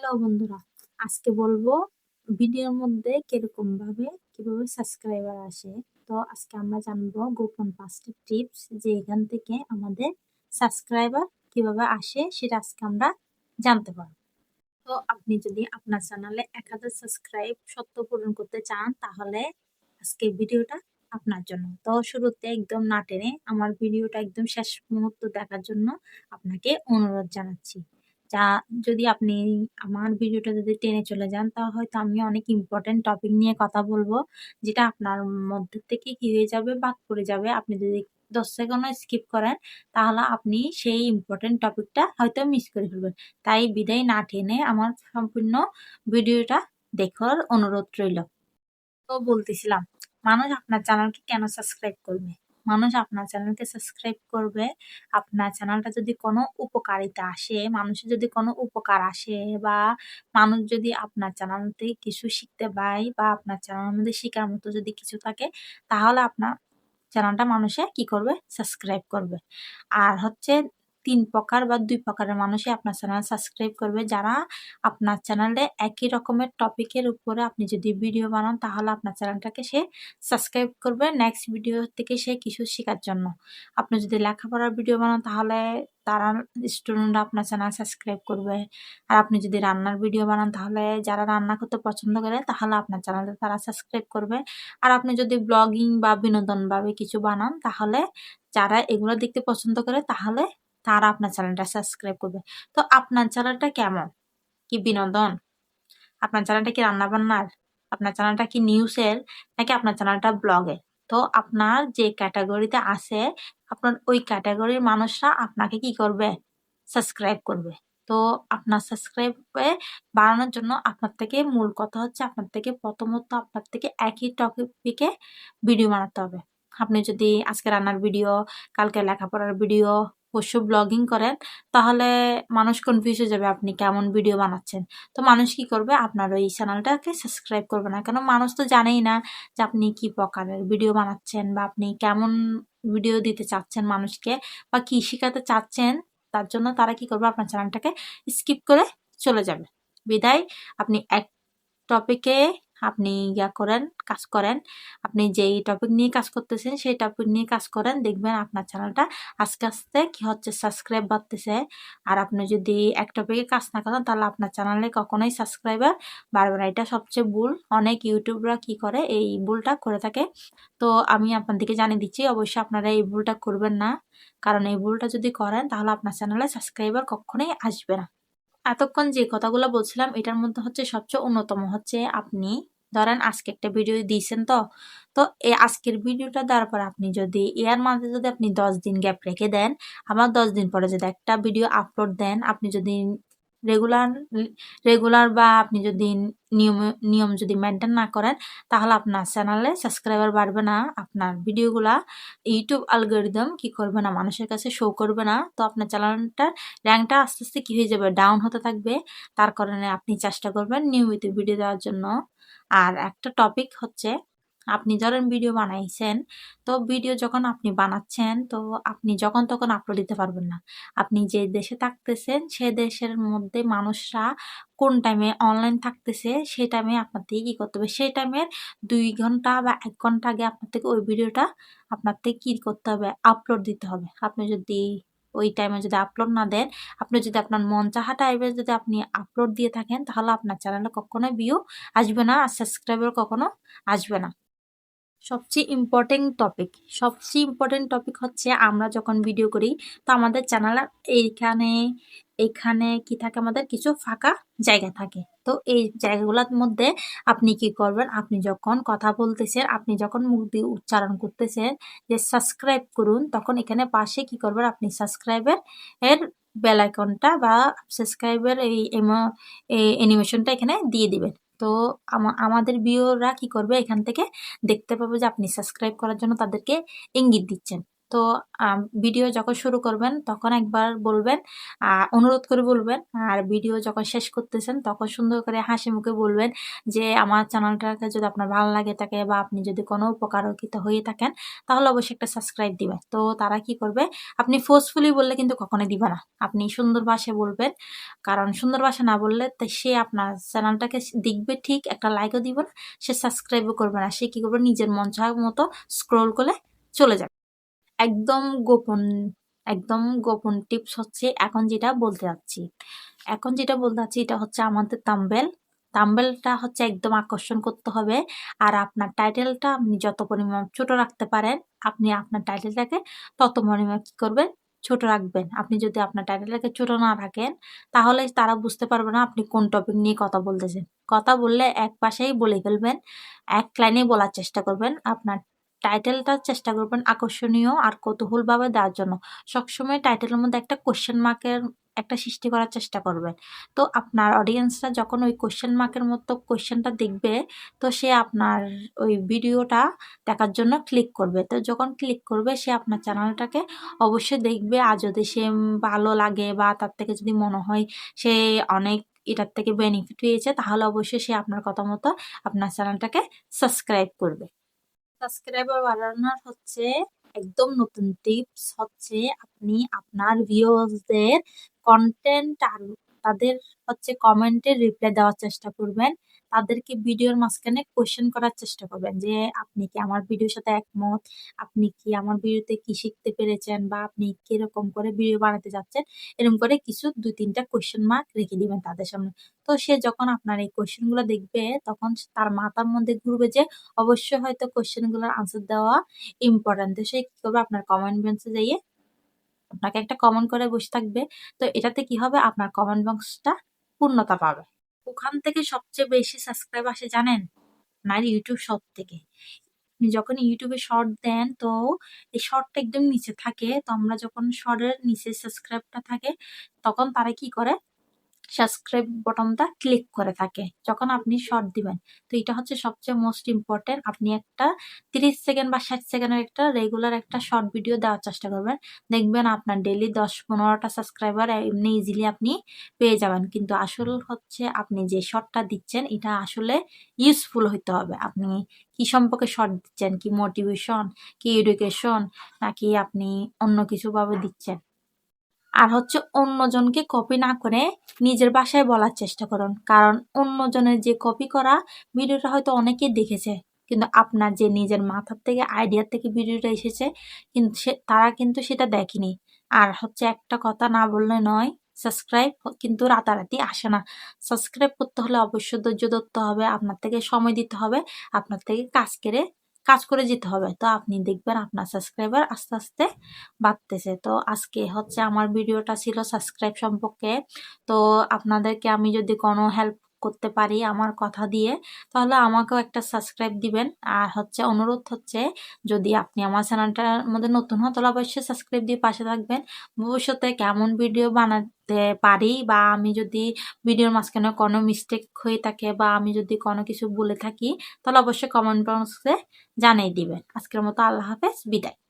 Hello বন্ধুরা, আজকে বলব ভিডিওর মধ্যে কীরকম ভাবে কীভাবে সাবস্ক্রাইবার আসে। তো আজকে আমরা জানব গোপন পাঁচটি টিপস যে এখান থেকে আমাদের সাবস্ক্রাইবার কীভাবে আসে সেটা আজকে আমরা জানতে পারব। তো আপনি যদি আপনার চ্যানেলে এক হাজার সাবস্ক্রাইব সত্য পূরণ করতে চান, তাহলে আজকে ভিডিওটা আপনার জন্য। তো শুরুতে একদম না টেনে আমার ভিডিওটা একদম শেষ মুহূর্ত দেখার জন্য আপনাকে অনুরোধ জানাচ্ছি। যা যদি আপনি আমার ভিডিওটা যদি টেনে চলে যান, তা হয়তো আমি অনেক ইম্পর্টেন্ট টপিক নিয়ে কথা বলব, যেটা আপনার মধ্যে থেকে কি হয়ে যাবে, বাদ পড়ে যাবে। আপনি যদি দশ সেকেন্ডও স্কিপ করেন, তাহলে আপনি সেই ইম্পর্টেন্ট টপিকটা হয়তো মিস করে ফেলবেন। তাই বিদায় না টেনে আমার সম্পূর্ণ ভিডিওটা দেখার অনুরোধ রইল। তো বলতেছিলাম, মানুষ আপনার চ্যানেলকে কেন সাবস্ক্রাইব করবে? মানুষ আপনার চ্যানেলকে সাবস্ক্রাইব করবে। আপনার চ্যানেলটা যদি কোনো উপকারিতা আসে, মানুষের যদি কোনো উপকার আসে বা মানুষ যদি আপনার চ্যানেল থেকে কিছু শিখতে পায় বা আপনার চ্যানেলের মধ্যে শেখার মতো যদি কিছু থাকে, তাহলে আপনার চ্যানেলটা মানুষে কি করবে? সাবস্ক্রাইব করবে। আর হচ্ছে তিন প্রকার বা দুই প্রকারের মানুষই আপনার চ্যানেল সাবস্ক্রাইব করবে। যারা আপনার চ্যানেলে একই রকমের টপিকের উপরে আপনি যদি ভিডিও বানান, তাহলে আপনার চ্যানেলটাকে সে সাবস্ক্রাইব করবে নেক্সট ভিডিও থেকে সে কিছু শেখার জন্য। আপনি যদি লেখাপড়ার ভিডিও বানান, তাহলে তারা স্টুডেন্টরা আপনার চ্যানেল সাবস্ক্রাইব করবে। আর আপনি যদি রান্নার ভিডিও বানান, তাহলে যারা রান্না করতে পছন্দ করে, তাহলে আপনার চ্যানেলে তারা সাবস্ক্রাইব করবে। আর আপনি যদি ব্লগিং বা বিনোদনভাবে কিছু বানান, তাহলে যারা এগুলো দেখতে পছন্দ করে, তাহলে তারা আপনার চ্যানেলটা সাবস্ক্রাইব করবে। তো আপনার চ্যানেলটা কেমন? কি বিনোদন? আপনার চ্যানেলটা কি রান্নাবান্নার? আপনার চ্যানেলটা কি নিউজের? নাকি আপনার চ্যানেলটা ব্লগের তো আপনার যে ক্যাটাগরিতে আছে, আপনার ওই ক্যাটাগরির মানুষরা আপনাকে কি করবে? সাবস্ক্রাইব করবে। তো আপনার সাবস্ক্রাইবে বাড়ানোর জন্য আপনার থেকে মূল কথা হচ্ছে আপনার থেকে প্রথমত আপনার থেকে একই টপিকে ভিডিও বানাতে হবে। আপনি যদি আজকে রান্নার ভিডিও কালকে লেখাপড়ার ভিডিও পশু ব্লগিং করেন, তাহলে মানুষ কনফিউজ হয়ে যাবে আপনি কেমন ভিডিও বানাচ্ছেন। তো মানুষ কি করবে? আপনার ওই চ্যানেলটাকে সাবস্ক্রাইব করবে না। কেন? মানুষ তো জানেই না যে আপনি কি প্রকারের ভিডিও বানাচ্ছেন বা আপনি কেমন ভিডিও দিতে চাচ্ছেন মানুষকে বা কি শেখাতে চাচ্ছেন, তার জন্য তারা কি করবে? আপনার চ্যানেলটাকে স্কিপ করে চলে যাবে। বিদায়। আপনি এক টপিকে আপনি ইয়া করেন, কাজ করেন। আপনি যেই টপিক নিয়ে কাজ করতেছেন, সেই টপিক নিয়ে কাজ করেন। দেখবেন আপনার চ্যানেলটা আস্তে আস্তে কি হচ্ছে সাবস্ক্রাইব বাড়তেছে। আর আপনি যদি এক টপিকে কাজ না করেন, তাহলে আপনার চ্যানেলে কখনোই সাবস্ক্রাইবার বাড়বে না। এটা সবচেয়ে ভুল। অনেক ইউটিউবরা কি করে, এই ভুলটা করে থাকে। তো আমি আপনাদেরকে জানিয়ে দিচ্ছি, অবশ্যই আপনারা এই ভুলটা করবেন না। কারণ এই ভুলটা যদি করেন, তাহলে আপনার চ্যানেলে সাবস্ক্রাইবার কখনোই আসবে না। এতক্ষণ যে কথাগুলো বলছিলাম, এটার মধ্যে হচ্ছে সবচেয়ে অন্যতম হচ্ছে আপনি, ধরেন আজকে একটা ভিডিও দিয়েছেন তো তো এই আজকের ভিডিওটা দেওয়ার পর আপনি যদি এর মাঝে যদি আপনি দশ দিন গ্যাপ রেখে দেন, আবার দশ দিন পরে যদি একটা ভিডিও আপলোড দেন, আপনি যদি রেগুলার রেগুলার বা আপনি যদি নিয়ম নিয়ম যদি মেনটেন না করেন, তাহলে আপনার চ্যানেলে সাবস্ক্রাইবার বাড়বে না। আপনার ভিডিওগুলা ইউটিউব অ্যালগোরিদম কি করবে না, মানুষের কাছে শো করবে না। তো আপনার চ্যানেলটার র্যাঙ্কটা আস্তে আস্তে কী হয়ে যাবে? ডাউন হতে থাকবে। তার কারণে আপনি চেষ্টা করবেন নিয়মিত ভিডিও দেওয়ার জন্য। আর একটা টপিক হচ্ছে আপনি ধরেন ভিডিও বানাইছেন, তো ভিডিও যখন আপনি বানাচ্ছেন, তো আপনি যখন তখন আপলোড দিতে পারবেন না। আপনি যে দেশে থাকতেছেন, সে দেশের মধ্যে মানুষরা কোন টাইমে অনলাইন থাকতেছে সেই টাইমে আপনার থেকে কী করতে হবে? সেই টাইমের দুই ঘণ্টা বা এক ঘণ্টা আগে আপনার থেকে ওই ভিডিওটা আপনার থেকে কী করতে হবে? আপলোড দিতে হবে। আপনি যদি ওই টাইমে যদি আপলোড না দেন, আপনি যদি আপনার মন চাহা টাইপের যদি আপনি আপলোড দিয়ে থাকেন, তাহলে আপনার চ্যানেলে কখনোই ভিউ আসবে না, আর সাবস্ক্রাইবার কখনো আসবে না। সবচেয়ে ইম্পর্টেন্ট টপিক সবচেয়ে ইম্পর্টেন্ট টপিক হচ্ছে আমরা যখন ভিডিও করি, তো আমাদের চ্যানেল এইখানে এখানে কি থাকে আমাদের? কিছু ফাঁকা জায়গা থাকে। তো এই জায়গাগুলোর মধ্যে আপনি কি করবেন? আপনি যখন কথা বলতেছেন, আপনি যখন মুখ দিয়ে উচ্চারণ করতেছেন যে সাবস্ক্রাইব করুন, তখন এখানে পাশে কি করবেন? আপনি সাবস্ক্রাইবের এর বেল আইকনটা বা সাবস্ক্রাইবের এই অ্যানিমেশনটা এখানে দিয়ে দিবেন। তো আমাদের বিওরা কি করবে? এখান থেকে দেখতে পাবে যে আপনি সাবস্ক্রাইব করার জন্য তাদেরকে ইঙ্গিত দিচ্ছেন। তো ভিডিও যখন শুরু করবেন তখন একবার বলবেন অনুরোধ করে বলবেন, আর ভিডিও যখন শেষ করতেছেন তখন সুন্দর করে হাসি মুখে বলবেন যে, আমার চ্যানেলটাকে যদি আপনার ভালো লাগে থাকে বা আপনি যদি কোনো উপকারিত হয়ে থাকেন তাহলে অবশ্যই একটা সাবস্ক্রাইব দিবেন তো তারা কি করবে, আপনি ফোর্সফুলি বললে কিন্তু কখনোই দিবে না। আপনি সুন্দর ভাষায় বলবেন, কারণ সুন্দর ভাষা না বললে সে আপনার চ্যানেলটাকে দেখবে ঠিক একটা লাইকও দিব না, সে সাবস্ক্রাইবও করবে না। সে কি করবে, নিজের মন চাওয়ার মতো স্ক্রোল করে চলে যাবে। একদম গোপন একদম গোপন টিপস হচ্ছে এখন যেটা বলতে যাচ্ছি। এখন যেটা বলতে যাচ্ছি এটা হচ্ছে আমাদের তাম্বেল তাম্বেলটা হচ্ছে একদম আকর্ষণ করতে হবে আর আপনার টাইটেলটা আপনি যত পরিমাণ ছোট রাখতে পারেন, আপনি আপনার টাইটেলটাকে তত পরিমাণ কী করবেন? ছোট রাখবেন। আপনি যদি আপনার টাইটেলটাকে ছোট না রাখেন, তাহলে তারা বুঝতে পারবে না আপনি কোন টপিক নিয়ে কথা বলতেছেন। কথা বললে এক পাশেই বলে ফেলবেন, এক লাইনে বলার চেষ্টা করবেন আপনার টাইটেলটা চেষ্টা করবেন আকর্ষণীয় আর কৌতূহলভাবে দেওয়ার জন্য। সবসময় টাইটেলের মধ্যে একটা কোশ্চেন মার্কের একটা সৃষ্টি করার চেষ্টা করবেন। তো আপনার অডিয়েন্সরা যখন ওই কোশ্চেন মার্কের মতো কোশ্চেনটা দেখবে, তো সে আপনার ওই ভিডিওটা দেখার জন্য ক্লিক করবে। তো যখন ক্লিক করবে, সে আপনার চ্যানেলটাকে অবশ্যই দেখবে। আর যদি সে ভালো লাগে বা তার থেকে যদি মনে হয় সে অনেক এটার থেকে বেনিফিট পেয়েছে, তাহলে অবশ্যই সে আপনার কথা মতো আপনার চ্যানেলটাকে সাবস্ক্রাইব করবে। সাবস্ক্রাইবার বাড়ানোর হচ্ছে একদম নতুন টিপস হচ্ছে আপনি আপনার ভিউয়ার্সদের কন্টেন্ট আর তাদের হচ্ছে কমেন্টের রিপ্লাই দেওয়ার চেষ্টা করবেন। তাদেরকে ভিডিওর মাঝখানে কোশ্চেন করার চেষ্টা করবেন যে, আপনি কি আমার ভিডিওর সাথে একমত? আপনি কি আমার ভিডিওতে কি শিখতে পেরেছেন? বা আপনি কীরকম করে ভিডিও বানাতে যাচ্ছেন? এরকম করে কিছু দুই তিনটা কোশ্চেন মার্ক রেখে দিবেন তাদের সামনে। তো সে যখন আপনার এই কোশ্চেনগুলো দেখবে, তখন তার মাথার মধ্যে ঘুরবে যে, অবশ্যই হয়তো কোশ্চেনগুলোর আনসার দেওয়া ইম্পর্টেন্ট তো সে কি করবে? আপনার কমেন্ট বক্সে যাইয়ে আপনাকে একটা কমেন্ট করে বসে থাকবে। তো এটাতে কি হবে? আপনার কমেন্ট বক্সটা পূর্ণতা পাবে। ওখান থেকে সবচেয়ে বেশি সাবস্ক্রাইব আসে জানেন? আপনার ইউটিউব শর্ট থেকে। যখন ইউটিউবে শর্ট দেন, তো এই শর্টটা একদম নিচে থাকে। তো আমরা যখন শর্টের নিচে সাবস্ক্রাইবটা থাকে, তখন তারা কি করে? সাবস্ক্রাইব বটনটা ক্লিক করে থাকে, যখন আপনি শর্ট দিবেন। তো এটা হচ্ছে সবচেয়ে মোস্ট ইম্পর্টেন্ট আপনি একটা তিরিশ সেকেন্ড বা ষাট সেকেন্ডের একটা রেগুলার একটা শর্ট ভিডিও দেওয়ার চেষ্টা করবেন। দেখবেন আপনার ডেলি দশ পনেরোটা সাবস্ক্রাইবার এমনি ইজিলি আপনি পেয়ে যাবেন। কিন্তু আসল হচ্ছে আপনি যে শর্টটা দিচ্ছেন, এটা আসলে ইউজফুল হইতে হবে। আপনি কি সম্পর্কে শর্ট দিচ্ছেন? কি মোটিভেশন কি এডুকেশন নাকি আপনি অন্য কিছুভাবে দিচ্ছেন? আর হচ্ছে অন্যজনকে কপি না করে নিজের বাসায় বলার চেষ্টা করুন। কারণ অন্যজনের যে কপি করা ভিডিওটা হয়তো অনেকেই দেখেছে, কিন্তু আপনার যে নিজের মাথার থেকে আইডিয়ার থেকে ভিডিওটা এসেছে, কিন্তু সে, তারা কিন্তু সেটা দেখেনি। আর হচ্ছে একটা কথা না বললে নয় সাবস্ক্রাইব কিন্তু রাতারাতি আসে না। সাবস্ক্রাইব করতে হলে অবশ্যই ধৈর্য ধরতে হবে, আপনার থেকে সময় দিতে হবে, আপনার থেকে কাজ করে কাজ করে যেতে হবে। তো আপনি দেখবেন আপনার সাবস্ক্রাইবার আস্তে আস্তে বাড়তেছে। তো আজকে হচ্ছে আমার ভিডিওটা ছিল সাবস্ক্রাইব সম্পর্কে। তো আপনাদেরকে আমি যদি কোনো হেল্প করতে পারি আমার কথা দিয়ে, তাহলে আমাকেও একটা সাবস্ক্রাইব দিবেন। আর হচ্ছে অনুরোধ হচ্ছে, যদি আপনি আমার চ্যানেলটার মধ্যে নতুন হন, তাহলে অবশ্যই সাবস্ক্রাইব দিয়ে পাশে থাকবেন। ভবিষ্যতে কেমন ভিডিও বানাতে পারি বা আমি যদি ভিডিওর মাঝখানে কোনো মিস্টেক হয়ে থাকে বা আমি যদি কোনো কিছু বলে থাকি, তাহলে অবশ্যই কমেন্ট বক্সে জানিয়ে দিবেন। আজকের মতো আল্লাহ হাফেজ, বিদায়।